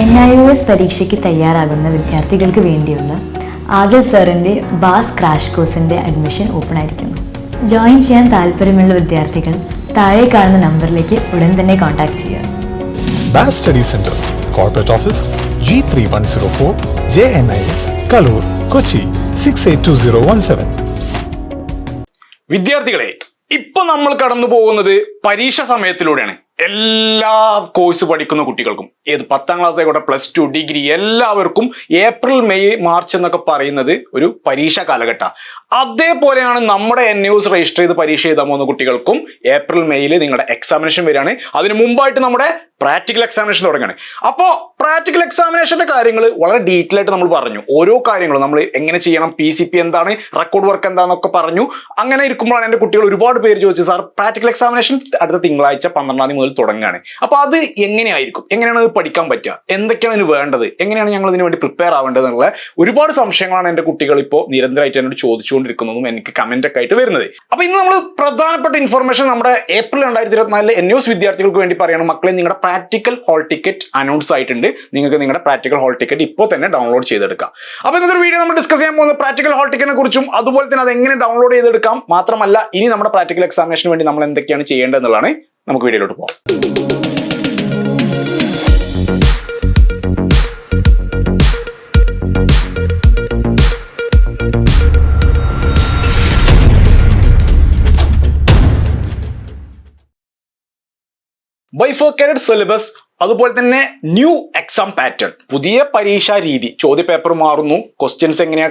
N I O S പരീക്ഷയ്ക്ക് തയ്യാറാകുന്ന വിദ്യാർത്ഥികൾക്ക് വേണ്ടിയുള്ള ആദിൽ സാറിന്റെ ബാസ് ക്രാഷ് കോഴ്സിന്റെ അഡ്മിഷൻ ഓപ്പൺ ആയിരിക്കുന്നു. ജോയിൻ ചെയ്യാൻ താല്പര്യമുള്ള വിദ്യാർത്ഥികൾ താഴെ കാണുന്ന നമ്പറിലേക്ക് ഉടൻ തന്നെ കോൺടാക്ട് ചെയ്യുക. Bass study centre corporate office G three one zero four J N I S Kaloor Kochi six eight two zero one seven വിദ്യാർത്ഥികളെ ഇപ്പൊ നമ്മൾ കടന്നു പോകുന്നത് പരീക്ഷ സമയത്തിലൂടെയാണ്. എല്ലാ കോഴ്സ് പഠിക്കുന്ന കുട്ടികൾക്കും ഏത് പത്താം ക്ലാസ് ആയിക്കോട്ടെ പ്ലസ് ടു ഡിഗ്രി എല്ലാവർക്കും ഏപ്രിൽ മെയ് മാർച്ച് എന്നൊക്കെ പറയുന്നത് ഒരു പരീക്ഷാ കാലഘട്ട. അതേപോലെയാണ് നമ്മുടെ എൻ ന്യൂസ് രജിസ്റ്റർ ചെയ്ത് പരീക്ഷ എഴുതാൻ പോകുന്ന കുട്ടികൾക്കും ഏപ്രിൽ മെയ്യിൽ നിങ്ങളുടെ എക്സാമിനേഷൻ വരികയാണ്. അതിന് മുമ്പായിട്ട് നമ്മുടെ പ്രാക്ടിക്കൽ എക്സാമിനേഷൻ തുടങ്ങുകയാണ് അപ്പോൾ പ്രാക്ടിക്കൽ എക്സാമിനേഷന്റെ കാര്യങ്ങൾ വളരെ ഡീറ്റെയിൽ ആയിട്ട് നമ്മൾ പറഞ്ഞു. ഓരോ കാര്യങ്ങളും നമ്മൾ എങ്ങനെ ചെയ്യണം പി സി പി എന്താണ് റെക്കോർഡ് വർക്ക് എന്താണെന്നൊക്കെ പറഞ്ഞു. അങ്ങനെ ഇരിക്കുമ്പോഴാണ് എന്റെ കുട്ടികൾ ഒരുപാട് പേര് ചോദിച്ചത് സാർ പ്രാക്ടിക്കൽ എക്സാമിനേഷൻ അടുത്ത തിങ്കളാഴ്ച പന്ത്രണ്ടാം തീയതി മുതൽ തുടങ്ങുകയാണ്. അപ്പോൾ അത് എങ്ങനെയായിരിക്കും? എങ്ങനെയാണ് അത് പഠിക്കാൻ പറ്റുക? എന്തൊക്കെയാണ് ഇതിന് വേണ്ടത്? എങ്ങനെയാണ് ഞങ്ങൾ ഇതിന് വേണ്ടി പ്രിപ്പയർ ആവേണ്ടത് എന്നുള്ള ഒരുപാട് സംശയങ്ങളാണ് എന്റെ കുട്ടികൾ ഇപ്പോൾ നിരന്തരമായിട്ട് എന്നോട് ചോദിച്ചുകൊണ്ടിരിക്കുന്നതും എനിക്ക് കമന്റ് ഒക്കെ ആയിട്ട് വരുന്നത്. അപ്പോൾ ഇന്ന് നമ്മൾ പ്രധാനപ്പെട്ട ഇൻഫർമേഷൻ നമ്മുടെ ഏപ്രിൽ രണ്ടായിരത്തി ഇരുപത്തിനാലിൽ എൻ ന്യൂസ് വിദ്യാർത്ഥികൾക്ക് വേണ്ടി പറയണം. മക്കളെ നിങ്ങളുടെ പ്രാക്ടിക്കൽ ഹോൾ ടിക്കറ്റ് അനൗൺസ് ആയിട്ടുണ്ട്. നിങ്ങൾക്ക് നിങ്ങളുടെ പ്രാക്ടിക്കൽ ഹോൾ ടിക്കറ്റ് ഇപ്പോൾ തന്നെ ഡൗൺലോഡ് ചെയ്തെടുക്കാം. അപ്പോൾ ഇന്നത്തെ വീഡിയോ നമ്മൾ ഡിസ്കസ് ചെയ്യാൻ പോകുന്നത് പ്രാക്ടിക്കൽ ഹോൾ ടിക്കറ്റിനെ കുറിച്ചും അതുപോലെ തന്നെ അത് എങ്ങനെ ഡൗൺലോഡ് ചെയ്തെടുക്കാം. മാത്രമല്ല ഇനി നമ്മുടെ പ്രാക്ടിക്കൽ എക്സാമിനേഷന് വേണ്ടി നമ്മൾ എന്തൊക്കെയാണ് ചെയ്യേണ്ടത് എന്നുള്ളതാണ് നമുക്ക് വീഡിയോയിലോട്ട് പോകാം. ബൈഫോക്കേറ്റഡ് സിലബസ് അതുപോലെ തന്നെ ന്യൂ എക്സാം പാറ്റേൺ പുതിയ പരീക്ഷാ രീതി. ചോദ്യപേപ്പർ മാറുന്നു. ക്വസ്റ്റ്യൻസ് എങ്ങനെയാ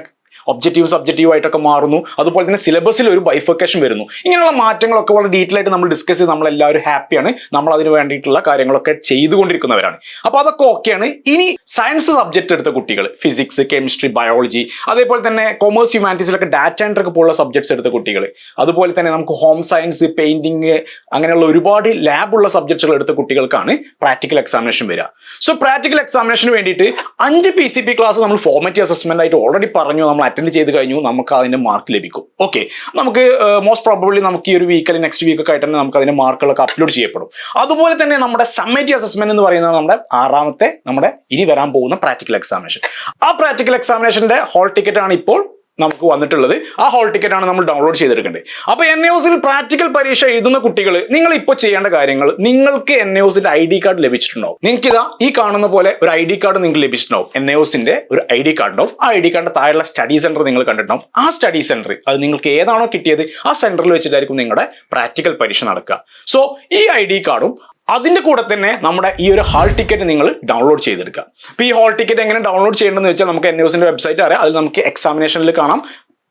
ഒബ്ജക്റ്റീവ് സബ്ജക്റ്റീവ് ആയിട്ടൊക്കെ മാറുന്നു. അതുപോലെ തന്നെ സിലബസിൽ ഒരു ബൈഫക്കേഷൻ വരുന്നു. ഇങ്ങനെയുള്ള മാറ്റങ്ങളൊക്കെ വളരെ ഡീറ്റെയിൽ ആയിട്ട് നമ്മൾ ഡിസ്കസ് ചെയ്ത് നമ്മളെല്ലാവരും ഹാപ്പിയാണ് നമ്മൾ അതിന് വേണ്ടിയിട്ടുള്ള കാര്യങ്ങളൊക്കെ ചെയ്തുകൊണ്ടിരിക്കുന്നവരാണ്. അപ്പോൾ അതൊക്കെ ഓക്കെയാണ് ഇനി സയൻസ് സബ്ജക്റ്റ് എടുത്ത കുട്ടികൾ ഫിസിക്സ് കെമിസ്ട്രി ബയോളജി അതേപോലെ തന്നെ കൊമേഴ്സ് ഹ്യൂമാനിറ്റീസിലൊക്കെ ഡാറ്റ എൻട്രി ഒക്കെ പോലുള്ള സബ്ജക്ട്സ് എടുത്ത കുട്ടികൾ അതുപോലെ തന്നെ നമുക്ക് ഹോം സയൻസ് പെയിന്റിങ് അങ്ങനെയുള്ള ഒരുപാട് ലാബുള്ള സബ്ജക്ട്സുകൾ എടുത്ത കുട്ടികൾക്കാണ് പ്രാക്ടിക്കൽ എക്സാമിനേഷൻ വരിക. സോ പ്രാക്ടിക്കൽ എക്സാമിനേഷന് വേണ്ടിയിട്ട് അഞ്ച് പി സി പി ക്ലാസ് നമ്മൾ ഫോർമാറ്റീവ് അസസ്മെന്റ് ആയിട്ട് ഓൾറെഡി പറഞ്ഞു. നമ്മൾ അറ്റൻഡ് ചെയ്ത് കഴിഞ്ഞു നമുക്ക് അതിന്റെ മാർക്ക് ലഭിക്കും. ഓക്കെ നമുക്ക് മോസ്റ്റ് പ്രോബബ്ലി നമുക്ക് ഈ ഒരു വീക്ക് അല്ലെങ്കിൽ നെക്സ്റ്റ് വീക്ക് ഒക്കെ ആയിട്ട് തന്നെ നമുക്ക് അതിന്റെ മാർക്കുകളൊക്കെ അപ്ലോഡ് ചെയ്യപ്പെടും. അതുപോലെ തന്നെ നമ്മുടെ സമ്മേറ്റീവ് അസസ്മെന്റ് എന്ന് പറയുന്നത് നമ്മുടെ ആറാമത്തെ നമ്മുടെ ഇനി വരാൻ പോകുന്ന പ്രാക്ടിക്കൽ എക്സാമിനേഷൻ ആ പ്രാക്ടിക്കൽ എക്സാമിനേഷന്റെ ഹോൾ ടിക്കറ്റ് ആണ് ഇപ്പോൾ നമുക്ക് വന്നിട്ടുള്ളത്. ആ ഹോൾ ടിക്കറ്റ് ആണ് നമ്മൾ ഡൗൺലോഡ് ചെയ്തെടുക്കേണ്ടത്. അപ്പോൾ എൻ ന്യൂസിൽ പ്രാക്ടിക്കൽ പരീക്ഷ എഴുതുന്ന കുട്ടികൾ നിങ്ങൾ ഇപ്പോൾ ചെയ്യേണ്ട കാര്യങ്ങൾ നിങ്ങൾക്ക് എൻ ന്യൂസിന്റെ ഐ ഡി കാർഡ് ലഭിച്ചിട്ടുണ്ടാവും. നിങ്ങൾക്ക് ഇതാ ഈ കാണുന്ന പോലെ ഒരു ഐ ഡി കാർഡ് നിങ്ങൾക്ക് ലഭിച്ചിട്ടുണ്ടാവും. എൻ ന്യൂസിന്റെ ഒരു ഐ ഡി കാർഡ് ഉണ്ടാവും. ആ ഐ ഡി കാർഡിന്റെ താഴെയുള്ള സ്റ്റഡി സെന്റർ നിങ്ങൾ കണ്ടിട്ടുണ്ടാവും. ആ സ്റ്റഡി സെന്റർ അത് നിങ്ങൾക്ക് ഏതാണോ കിട്ടിയത് ആ സെന്ററിൽ വെച്ചിട്ടായിരിക്കും നിങ്ങളുടെ പ്രാക്ടിക്കൽ പരീക്ഷ നടക്കുക. സോ ഈ ഐ ഡി കാർഡും അതിന്റെ കൂടെ തന്നെ നമ്മുടെ ഈ ഒരു ഹാൾ ടിക്കറ്റ് നിങ്ങൾ ഡൗൺലോഡ് ചെയ്തെടുക്കുക. അപ്പോൾ ഈ ഹാൾ ടിക്കറ്റ് എങ്ങനെ ഡൗൺലോഡ് ചെയ്യേണ്ടതെന്ന് വെച്ചാൽ നമുക്ക് എൻ വെബ്സൈറ്റ് അറിയാം. അതിൽ നമുക്ക് എക്സാമിനേഷനിൽ കാണാം.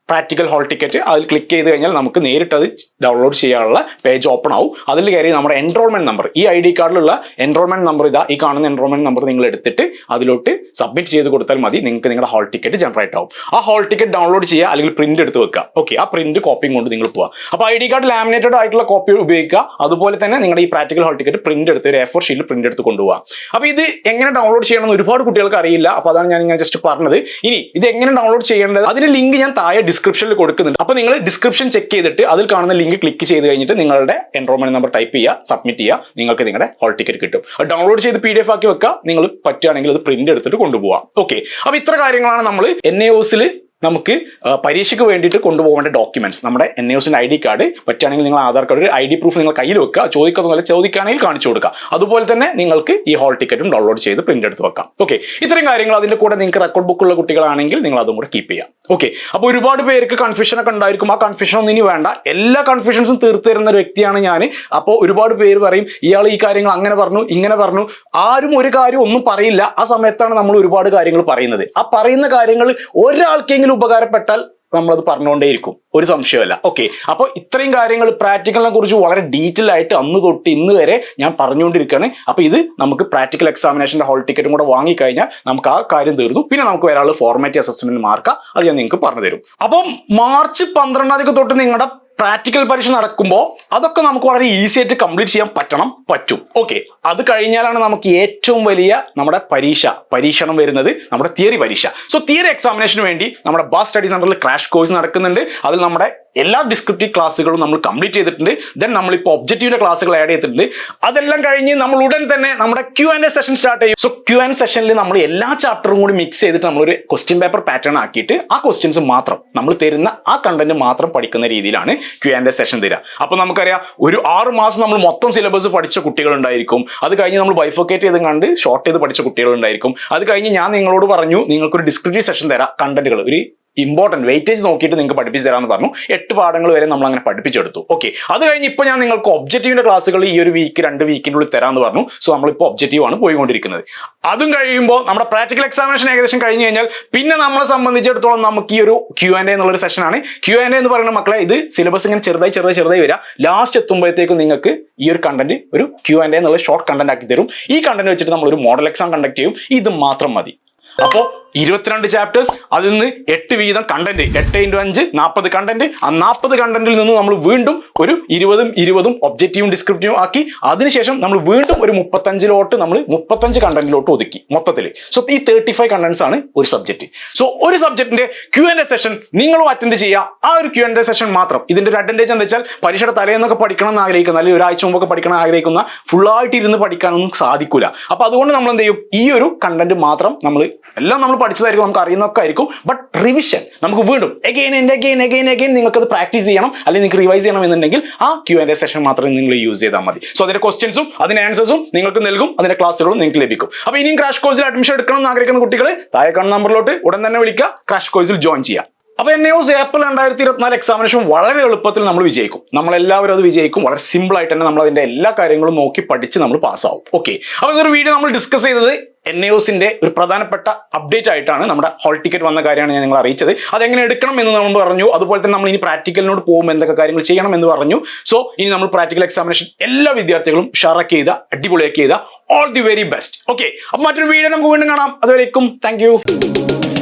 പ്രാക്ടിക്കൽ ഹോൾ ടിക്കറ്റ് അതിൽ ക്ലിക്ക് ചെയ്ത് കഴിഞ്ഞാൽ നമുക്ക് നേരിട്ട് അത് ഡൗൺലോഡ് ചെയ്യാനുള്ള പേജ് ഓപ്പൺ ആവും. അതിൽ കയറി നമ്മുടെ എൻറോൾമെന്റ് നമ്പർ ഈ ഐ ഡി കാർഡിലുള്ള എൻറോൾമെന്റ് നമ്പർ ഇതാ ഈ കാണുന്ന എൻറോൾമെന്റ് നമ്പർ നിങ്ങൾ എടുത്തിട്ട് അതിലോട്ട് സബ്മിറ്റ് ചെയ്ത് കൊടുത്താൽ മതി. നിങ്ങൾക്ക് നിങ്ങളുടെ ഹോൾ ടിക്കറ്റ് ജനറേറ്റ് ആവും. ആ ഹോൾ ടിക്കറ്റ് ഡൗൺലോഡ് ചെയ്യുക അല്ലെങ്കിൽ പ്രിന്റ് എടുത്ത് വെക്കുക. ഓക്കെ ആ പ്രിന്റ് കോപ്പിയും കൊണ്ട് നിങ്ങൾ പോവുക. അപ്പോൾ ഐ ഡി കാർഡ് ലാമിനേറ്റഡ് ആയിട്ടുള്ള കോപ്പി ഉപയോഗിക്കുക. അതുപോലെ തന്നെ നിങ്ങളുടെ ഈ പ്രാക്ടിക്കൽ ഹോൾ ടിക്കറ്റ് പ്രിന്റ് എടുത്ത് ഒരു എ ഫോർ ഷീറ്റിൽ പ്രിന്റ് എടുത്ത് കൊണ്ടുപോകുക അപ്പോൾ ഇത് എങ്ങനെ ഡൗൺലോഡ് ചെയ്യണമെന്ന് ഒരുപാട് കുട്ടികൾക്ക് അറിയില്ല. അപ്പോൾ അതാണ് ഞാൻ ഇങ്ങനെ ജസ്റ്റ് പറഞ്ഞത്. ഇനി ഇത് എങ്ങനെ ഡൗൺലോഡ് ചെയ്യേണ്ടത്? അതിന്റെ ലിങ്ക് ഞാൻ താഴെ ഡിസ്ക്രിപ്ഷനിൽ കൊടുക്കുന്നുണ്ട്. അപ്പോൾ നിങ്ങൾ ഡിസ്ക്രിപ്ഷൻ ചെക്ക് ചെയ്തിട്ട് അതിൽ കാണുന്ന ലിങ്ക് ക്ലിക്ക് ചെയ്ത് കഴിഞ്ഞിട്ട് നിങ്ങളുടെ എൻറോൾമെന്റ് നമ്പർ ടൈപ്പ് ചെയ്യുക സബ്മിറ്റ് ചെയ്യുക നിങ്ങൾക്ക് നിങ്ങളുടെ ഹോൾ ടിക്കറ്റ് കിട്ടും. ഡൗൺലോഡ് ചെയ്ത് പി ഡി എഫ് ആക്കി വെക്കുക. നിങ്ങൾ പറ്റുകയാണെങ്കിൽ അത് പ്രിന്റ് എടുത്തിട്ട് കൊണ്ടുപോകാം ഓക്കെ അപ്പോൾ ഇത്ര കാര്യങ്ങളാണ് നമ്മൾ എൻ എ ഒസിൽ നമുക്ക് പരീക്ഷയ്ക്ക് വേണ്ടിയിട്ട് കൊണ്ടുപോകേണ്ട ഡോക്യുമെന്റ്സ് നമ്മുടെ എൻ എസിന്റെ ഐ ഡി കാർഡ് പറ്റുകയാണെങ്കിൽ നിങ്ങൾ ആധാർ കാർഡ് ഒരു ഐ ഡി പ്രൂഫ് നിങ്ങൾ കയ്യിൽ വെക്കുക ചോദിക്കുന്നതുപോലെ ചോദിക്കുകയാണെങ്കിൽ കാണിച്ചു കൊടുക്കുക. അതുപോലെ തന്നെ നിങ്ങൾക്ക് ഈ ഹോൾ ടിക്കറ്റും ഡൗൺലോഡ് ചെയ്ത് പ്രിന്റ് എടുത്ത് വെക്കാം. ഓക്കെ ഇത്രയും കാര്യങ്ങൾ അതിന്റെ കൂടെ നിങ്ങൾക്ക് റെക്കോർഡ് ബുക്കുള്ള കുട്ടികളാണെങ്കിൽ നിങ്ങൾ അതും കൂടെ കീപ്പ് ചെയ്യാം. ഓക്കെ അപ്പോൾ ഒരുപാട് പേർക്ക് കൺഫ്യൂഷൻ ഒക്കെ ഉണ്ടായിരിക്കും. ആ കൺഫ്യൂഷൻ ഒന്നും ഇനി വേണ്ട. എല്ലാ കൺഫ്യൂഷൻസും തീർത്തു തരുന്ന ഒരു വ്യക്തിയാണ് ഞാൻ അപ്പോൾ ഒരുപാട് പേര് പറയും ഇയാൾ ഈ കാര്യങ്ങൾ അങ്ങനെ പറഞ്ഞു ഇങ്ങനെ പറഞ്ഞു. ആരും ഒരു കാര്യം ഒന്നും പറയില്ല. ആ സമയത്താണ് നമ്മൾ ഒരുപാട് കാര്യങ്ങൾ പറയുന്നത്. ആ പറയുന്ന കാര്യങ്ങൾ ഒരാൾക്കെങ്കിലും ഉപകാരപ്പെട്ടാൽ നമ്മളത് പറഞ്ഞുകൊണ്ടേയിരിക്കും. ഒരു സംശയമല്ല. ഓക്കെ അപ്പോൾ ഇത്രയും കാര്യങ്ങൾ പ്രാക്ടിക്കലിനെ കുറിച്ച് വളരെ ഡീറ്റെയിൽ ആയിട്ട് അന്ന് തൊട്ട് ഇന്ന് വരെ ഞാൻ പറഞ്ഞുകൊണ്ടിരിക്കുകയാണ്. അപ്പോൾ ഇത് നമുക്ക് പ്രാക്ടിക്കൽ എക്സാമിനേഷന്റെ ഹോൾ ടിക്കറ്റും കൂടെ വാങ്ങിക്കഴിഞ്ഞാൽ നമുക്ക് ആ കാര്യം തീർന്നു. പിന്നെ നമുക്ക് വരാനുള്ള ഫോർമാറ്റ് അസസ്മെന്റ് മാർക്കാം. അത് ഞാൻ നിങ്ങൾക്ക് പറഞ്ഞു തരും. അപ്പം മാർച്ച് പന്ത്രണ്ടാം തീയതി തൊട്ട് നിങ്ങളുടെ പ്രാക്ടിക്കൽ പരീക്ഷ നടക്കുമ്പോൾ അതൊക്കെ നമുക്ക് വളരെ ഈസി ആയിട്ട് കംപ്ലീറ്റ് ചെയ്യാൻ പറ്റണം പറ്റും. ഓക്കെ അത് കഴിഞ്ഞാലാണ് നമുക്ക് ഏറ്റവും വലിയ നമ്മുടെ പരീക്ഷ പരീക്ഷണം വരുന്നത് നമ്മുടെ തിയറി പരീക്ഷ. സോ തിയറി എക്സാമിനേഷന് വേണ്ടി നമ്മുടെ ബാസ് സ്റ്റഡി സെന്ററിൽ ക്രാഷ് കോഴ്സ് നടക്കുന്നുണ്ട്. അതിൽ നമ്മുടെ എല്ലാ ഡിസ്ക്രിപ്റ്റീവ് ക്ലാസ്സുകളും നമ്മൾ കംപ്ലീറ്റ് ചെയ്തിട്ടുണ്ട്. ദെൻ നമ്മളിപ്പോൾ ഒബ്ജക്റ്റീവിന്റെ ക്ലാസ്സുകൾ ആഡ് ചെയ്തിട്ടുണ്ട്. അതെല്ലാം കഴിഞ്ഞ് നമ്മൾ ഉടൻ തന്നെ നമ്മുടെ Q and A session start ചെയ്യും. സോ ക്യു ആൻഡ് സെഷനിൽ നമ്മൾ എല്ലാ ചാപ്റ്ററും കൂടി മിക്സ് ചെയ്തിട്ട് നമ്മളൊരു ക്വസ്റ്റ്യൻ പേപ്പർ പാറ്റേൺ ആക്കിയിട്ട് ആ ക്വസ്റ്റ്യൻസ് മാത്രം നമ്മൾ തരുന്ന ആ കണ്ടന്റ് മാത്രം പഠിക്കുന്ന രീതിയിലാണ് ക്യു ആൻഡ് എ സെഷൻ തരിക. അപ്പോൾ നമുക്കറിയാം ഒരു ആറ് മാസം നമ്മൾ മൊത്തം സിലബസ് പഠിച്ച കുട്ടികളുണ്ടായിരിക്കും അത് കഴിഞ്ഞ് നമ്മൾ ബൈഫോക്കേറ്റ് ചെയ്ത് കണ്ട് ഷോർട്ട് ചെയ്ത് പഠിച്ച കുട്ടികളുണ്ടായിരിക്കും. അത് കഴിഞ്ഞ് ഞാൻ നിങ്ങളോട് പറഞ്ഞു നിങ്ങൾക്കൊരു ഡിസ്ക്രിപ്റ്റീവ് സെഷൻ തരാം കണ്ടന്റുകൾ ഒരു ഇമ്പോർട്ടന്റ് വെയിറ്റേജ് നോക്കിയിട്ട് നിങ്ങൾക്ക് പഠിപ്പിച്ചു തരാമെന്ന് പറഞ്ഞു. എട്ട് പാഠങ്ങൾ വരെ നമ്മൾ അങ്ങനെ പഠിപ്പിച്ചെടുത്തു. ഓക്കെ അത് കഴിഞ്ഞ് ഇപ്പോൾ ഞാൻ നിങ്ങൾക്ക് ഒബ്ജക്റ്റീവിന്റെ ക്ലാസ്സുകൾ ഈ ഒരു വീക്ക് രണ്ട് വീക്കിനുള്ളിൽ തരാമെന്ന് പറഞ്ഞു. സോ നമ്മളിപ്പോൾ ഒബ്ജക്റ്റീവ് ആണ് പോയിക്കൊണ്ടിരിക്കുന്നത്. അതും കഴിയുമ്പോൾ നമ്മുടെ പ്രാക്ടിക്കൽ എക്സാമിനേഷൻ ഏകദേശം കഴിഞ്ഞ് കഴിഞ്ഞാൽ പിന്നെ നമ്മളെ സംബന്ധിച്ചിടത്തോളം നമുക്ക് ഈ ഒരു ക്യു ആൻഡ് എ എന്നുള്ളൊരു സെഷനാണ് ക്യു ആൻഡ് എ എന്ന് പറയുന്ന മക്കളെ ഇത് സിലബസ് ഇങ്ങനെ ചെറുതായി ചെറുതായി ചെറുതായി വരിക ലാസ്റ്റ് എത്തുമ്പോഴത്തേക്കും നിങ്ങൾക്ക് ഈ ഒരു കണ്ടന്റ് ഒരു ക്യു ആൻഡ് എ എന്നുള്ള ഷോർട്ട് കണ്ടന്റ് ആക്കി തരും. ഈ കണ്ടന്റ് വെച്ചിട്ട് നമ്മൾ ഒരു മോഡൽ എക്സാം കണ്ടക്ട് ചെയ്യും. ഇത് മാത്രം മതി. അപ്പോൾ ഇരുപത്തിരണ്ട് ചാപ്റ്റേഴ്സ് അതിൽ നിന്ന് എട്ട് വീതം കണ്ടന്റ് എട്ട് ഇന്റു അഞ്ച് നാൽപ്പത് കണ്ടന്റ് ആ നാൽപ്പത് കണ്ടന്റിൽ നിന്ന് നമ്മൾ വീണ്ടും ഒരു ഇരുപതും ഇരുപതും ഒബ്ജക്റ്റീവും ഡിസ്ക്രിപ്റ്റീവും ആക്കി. അതിനുശേഷം നമ്മൾ വീണ്ടും ഒരു മുപ്പത്തഞ്ചിലോട്ട് നമ്മൾ മുപ്പത്തഞ്ച് കണ്ടന്റിലോട്ട് ഒതുക്കി മൊത്തത്തിൽ സോ ഈ തേർട്ടി ഫൈവ് കണ്ടന്റ്സ് ആണ് ഒരു സബ്ജക്റ്റ് സോ ഒരു സബ്ജക്റ്റിന്റെ ക്യു എൻ എ സെഷൻ നിങ്ങളും അറ്റൻഡ് ചെയ്യുക. ആ ഒരു ക്യു എൻ എ സെഷൻ മാത്രം. ഇതിന്റെ ഒരു അഡ്വാന്റേജ് എന്താ വെച്ചാൽ പരീക്ഷയുടെ തലേന്നൊക്കെ പഠിക്കണം എന്ന് ആഗ്രഹിക്കുന്ന അല്ലെങ്കിൽ ഒരാഴ്ച മുമ്പൊക്കെ പഠിക്കണം ആഗ്രഹിക്കുന്ന ഫുള്ളായിട്ട് ഇരുന്ന് പഠിക്കാനൊന്നും സാധിക്കില്ല അപ്പൊ അതുകൊണ്ട് നമ്മൾ എന്ത് ചെയ്യും? ഈ ഒരു കണ്ടന്റ് മാത്രം നമ്മൾ എല്ലാം നമ്മൾ പഠിച്ചതായിരിക്കും നമുക്ക് അറിയുന്നൊക്കെ ആയിരിക്കും. ബട്ട് റിവിഷൻ നമുക്ക് വീണ്ടും again and again again again നിങ്ങൾക്ക് അത് പ്രാക്ടീസ് ചെയ്യണം അല്ലെങ്കിൽ നിങ്ങൾക്ക് റിവൈസ് ചെയ്യണം എന്നുണ്ടെങ്കിൽ ആ ക്യു ആൻഡ് എ സെഷൻ മാത്രം നിങ്ങൾ യൂസ് ചെയ്താൽ മതി. സോ അതിന്റെ ക്വസ്റ്റ്യൻസും അതിന്റെ ആൻസേഴ്സും നിങ്ങൾക്ക് നൽകും അതിന്റെ ക്ലാസ്സുകളും നിങ്ങൾക്ക് ലഭിക്കും. അപ്പോൾ ഇനിയും ക്രാഷ് കോഴ്സിൽ അഡ്മിഷൻ എടുക്കണം എന്ന് ആഗ്രഹിക്കുന്ന കുട്ടികൾ താഴെ കാണുന്ന നമ്പറിലോട്ട് ഉടൻ തന്നെ വിളിക്കുക ക്രാഷ് കോഴ്സിൽ ജോയിൻ ചെയ്യുക. അപ്പൊ എൻ ന്യൂസ് ഏപ്രിൽ രണ്ടായിരത്തി ഇരുപത്തിനാല് എക്സാമിനേഷൻ വളരെ എളുപ്പത്തിൽ നമ്മൾ വിജയിക്കും. നമ്മളെല്ലാവരും അത് വിജയിക്കും. വളരെ സിമ്പിൾ ആയിട്ട് തന്നെ നമ്മൾ അതിന്റെ എല്ലാ കാര്യങ്ങളും നോക്കി പഠിച്ച് നമ്മൾ പാസ്സാവും ഓക്കെ അപ്പൊ ഇതൊരു വീഡിയോ നമ്മൾ ഡിസ്കസ് ചെയ്തത് എൻ എസിന്റെ ഒരു പ്രധാനപ്പെട്ട അപ്ഡേറ്റ് ആയിട്ടാണ് നമ്മുടെ ഹോൾ ടിക്കറ്റ് വന്ന കാര്യമാണ് ഞാൻ നിങ്ങൾ അറിയിച്ചത്. അത് എങ്ങനെ എടുക്കണം എന്ന് നമ്മൾ പറഞ്ഞു. അതുപോലെ തന്നെ നമ്മൾ ഇനി പ്രാക്ടിക്കലിനോട് പോകും എന്തൊക്കെ കാര്യങ്ങൾ ചെയ്യണം എന്ന് പറഞ്ഞു. സോ ഇനി നമ്മൾ പ്രാക്ടിക്കൽ എക്സാമിനേഷൻ എല്ലാ വിദ്യാർത്ഥികളും ഷാറാക്കി ചെയ്ത അടിപൊളിയാക്കി ചെയ്ത. All the very best okay അപ്പൊ മറ്റൊരു വീഡിയോ നമുക്ക് വീണ്ടും കാണാം. അതുവരേക്കും. താങ്ക്